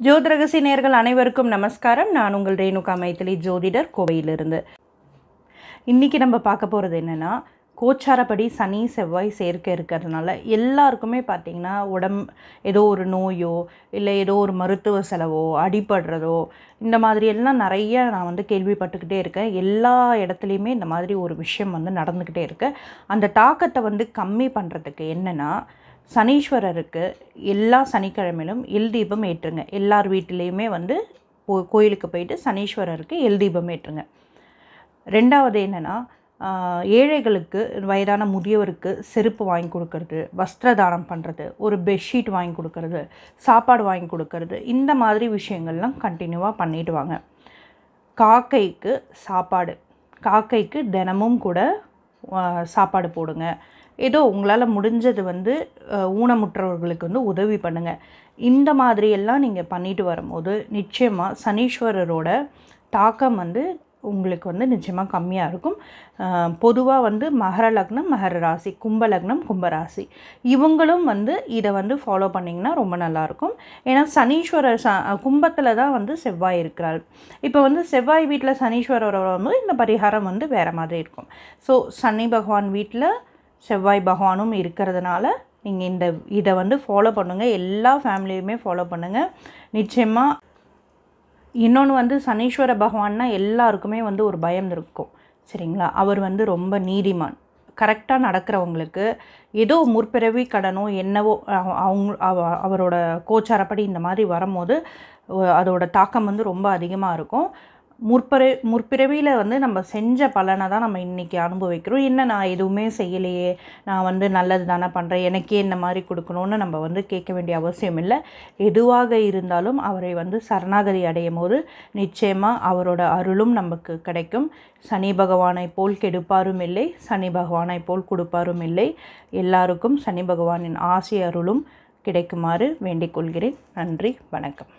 ஜோதிரகசி நேர்கள் அனைவருக்கும் நமஸ்காரம். நான் உங்கள் ரேணுகா மைத்திலி ஜோதிடர் கோவையிலிருந்து. இன்றைக்கி நம்ம பார்க்க போகிறது என்னென்னா கோச்சாரப்படி சனி செவ்வாய் சேர்க்கை இருக்கிறதுனால எல்லாருக்குமே பார்த்திங்கன்னா உடம் ஏதோ ஒரு நோயோ இல்லை ஏதோ ஒரு மருத்துவ செலவோ அடிபடுறதோ இந்த மாதிரி எல்லாம் நிறைய நான் வந்து கேள்விப்பட்டுக்கிட்டே இருக்கேன். எல்லா இடத்துலையுமே இந்த மாதிரி ஒரு விஷயம் வந்து நடந்துக்கிட்டே இருக்கு. அந்த தாக்கத்தை வந்து கம்மி பண்ணுறதுக்கு என்னென்னா சனீஸ்வரருக்கு எல்லா சனிக்கிழமையிலும் எல் தீபம் ஏற்றுங்க. எல்லார் வீட்டிலையுமே வந்து கோ- கோயிலுக்கு போயிட்டு சனீஸ்வரருக்கு எல் தீபம் ஏற்றுங்க. ரெண்டாவது என்னென்னா ஏழைகளுக்கு வயதான முதியவருக்கு செருப்பு வாங்கி கொடுக்கறது வஸ்திர தானம் பண்ணுறது ஒரு பெட்ஷீட் வாங்கி கொடுக்கறது சாப்பாடு வாங்கி கொடுக்கறது இந்த மாதிரி விஷயங்கள்லாம் கண்டினியூவாக பண்ணிட்டு வாங்க. காக்கைக்கு சாப்பாடு காக்கைக்கு தினமும் கூட சாப்பாடு போடுங்க. ஏதோ உங்களால் முடிஞ்சது வந்து ஊனமுற்றவர்களுக்கு வந்து உதவி பண்ணுங்கள் இந்த மாதிரியெல்லாம் நீங்கள் பண்ணிட்டு வரும்போது நிச்சயமாக சனீஸ்வரரோட தாக்கம் வந்து உங்களுக்கு வந்து நிச்சயமாக கம்மியாக இருக்கும். பொதுவாக வந்து மகர லக்னம் மகர ராசி கும்ப லக்னம் இவங்களும் வந்து இதை வந்து ஃபாலோ பண்ணிங்கன்னா ரொம்ப நல்லாயிருக்கும் ஏன்னா சனீஸ்வரர் ச கும்பத்தில் தான் வந்து செவ்வாய் இருக்கிறார். இப்போ வந்து செவ்வாய் வீட்டில் சனீஸ்வரர் வரும்போது இந்த பரிகாரம் வந்து வேறு மாதிரி இருக்கும். ஸோ சனி பகவான் வீட்டில் செவ்வாய் பகவானும் இருக்கிறதுனால நீங்கள் இந்த இதை வந்து ஃபாலோ பண்ணுங்கள் எல்லா ஃபேமிலியுமே ஃபாலோ பண்ணுங்கள் நிச்சயமாக இன்னொன்று வந்து சனீஸ்வர பகவான்னா எல்லாருக்குமே வந்து ஒரு பயம் இருக்கும். சரிங்களா? அவர் வந்து ரொம்ப நீதிமான். கரெக்டாக நடக்கிறவங்களுக்கு ஏதோ முற்பிறவி கடனோ என்னவோ அவ- அவங்க அவ- அவரோட கோச்சாரப்படி இந்த மாதிரி வரும்போது அதோட தாக்கம் வந்து ரொம்ப அதிகமாக இருக்கும். முற்பிற முற்பிறவியில் வந்து நம்ம செஞ்ச பலனை தான் நம்ம இன்றைக்கி அனுபவிக்கிறோம். என்ன நான் எதுவுமே செய்யலையே நான் வந்து நல்லது தானே பண்ணுறேன் எனக்கே இந்த மாதிரி கொடுக்கணும்னு நம்ம வந்து கேட்க வேண்டிய அவசியம் இல்லை. எதுவாக இருந்தாலும் அவரை வந்து சரணாகதி அடையும் போது நிச்சயமாக அவரோட அருளும் நமக்கு கிடைக்கும். சனி பகவானை போல் கெடுப்பாரும் இல்லை சனி பகவானை போல் கொடுப்பாரும் இல்லை. எல்லாருக்கும் சனி பகவானின் ஆசை அருளும் கிடைக்குமாறு வேண்டிக் கொள்கிறேன். நன்றி வணக்கம்.